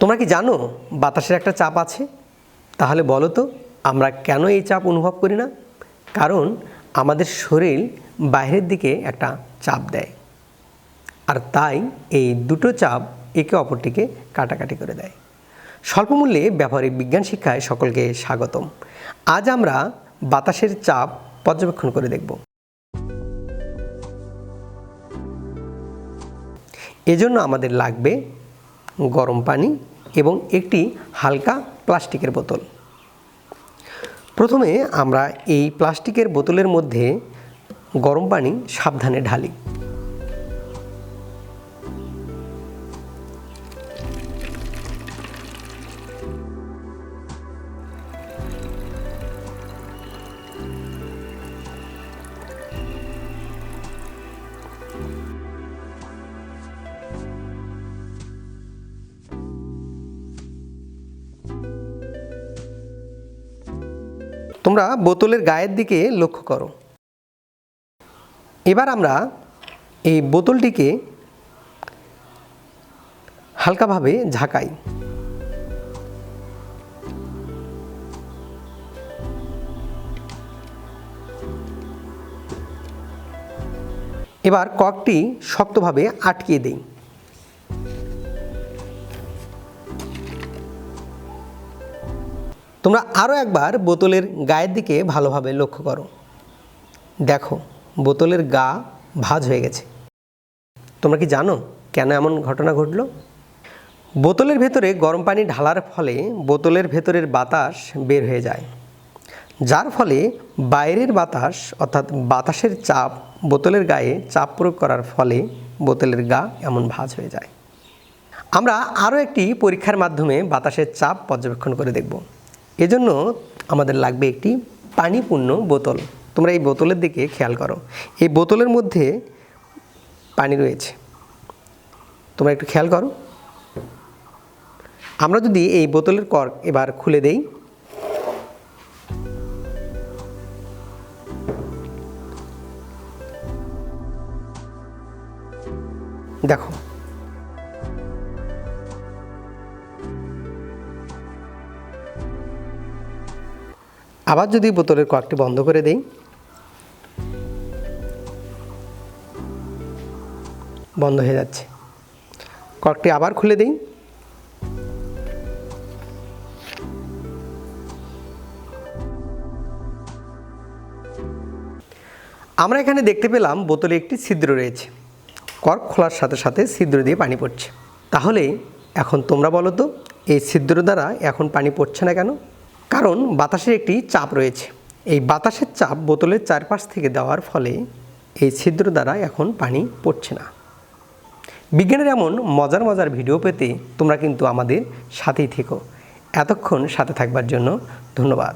তোমরা কি জানো বাতাসের একটা চাপ আছে? তাহলে বলো তো, আমরা কেন এই চাপ অনুভব করি না? কারণ আমাদের শরীর বাইরের দিকে একটা চাপ দেয়। আর তাই এই দুটো চাপ একে অপরটিকে কাটাকাটি করে দেয়। স্বল্পমূল্যে ব্যবহারিক বিজ্ঞান শিক্ষায় সকলকে স্বাগতম। আজ আমরা বাতাসের চাপ পর্যবেক্ষণ করে দেখব। এজন্য আমাদের লাগবে গরম পানি এবং একটি হালকা প্লাস্টিকের বোতল। প্রথমে আমরা এই প্লাস্টিকের বোতলের মধ্যে গরম পানি সাবধানে ঢালি। তোমরা বোতলের গায়ের দিকে লক্ষ্য করো। এবার আমরা এই বোতলটিকে হালকাভাবে ঝাঁকাই। এবার ককটি শক্তভাবে আটকিয়ে দেই। তোমরা আরও একবার বোতলের গায়ের দিকে ভালোভাবে লক্ষ্য করো। দেখো, বোতলের গা ভাজ হয়ে গেছে। তোমরা কি জানো কেন এমন ঘটনা ঘটলো? বোতলের ভেতরে গরম পানি ঢালার ফলে বোতলের ভেতরের বাতাস বের হয়ে যায়। যার ফলে বাইরের বাতাস, অর্থাৎ বাতাসের চাপ বোতলের গায়ে চাপ প্রয়োগ করার ফলে বোতলের গা এমন ভাঁজ হয়ে যায়। আমরা আরও একটি পরীক্ষার মাধ্যমে বাতাসের চাপ পর্যবেক্ষণ করে দেখব। এজন্য আমাদের লাগবে একটি পানিপূর্ণ বোতল। তোমরা এই বোতলের দিকে খেয়াল করো। এই বোতলের মধ্যে পানি রয়েছে। তোমরা একটু খেয়াল করো। আমরা যদি এই বোতলের কর্ক এবার খুলে দেই। দেখো আবার যদি বোতলের কর্কটি বন্ধ করে দেই। বন্ধ হয়ে যাচ্ছে। কর্কটি আবার খুলে দেই। আমরা এখানে দেখতে পেলাম বোতলে একটি ছিদ্র রয়েছে। কর্ক খোলার সাথে সাথে ছিদ্র দিয়ে পানি পড়ছে। তাহলে এখন তোমরা বলো তো, এই ছিদ্র দ্বারা এখন পানি পড়ছে না কেন? কারণ বাতাসের একটি চাপ রয়েছে। এই বাতাসের চাপ বোতলের চারপাশ থেকে দেওয়ার ফলে এই ছিদ্র দ্বারা এখন পানি পড়ছে না। বিজ্ঞানের এমন মজার মজার ভিডিও পেতে তোমরা কিন্তু আমাদের সাথেই থেকো। এতক্ষণ সাথে থাকবার জন্য ধন্যবাদ।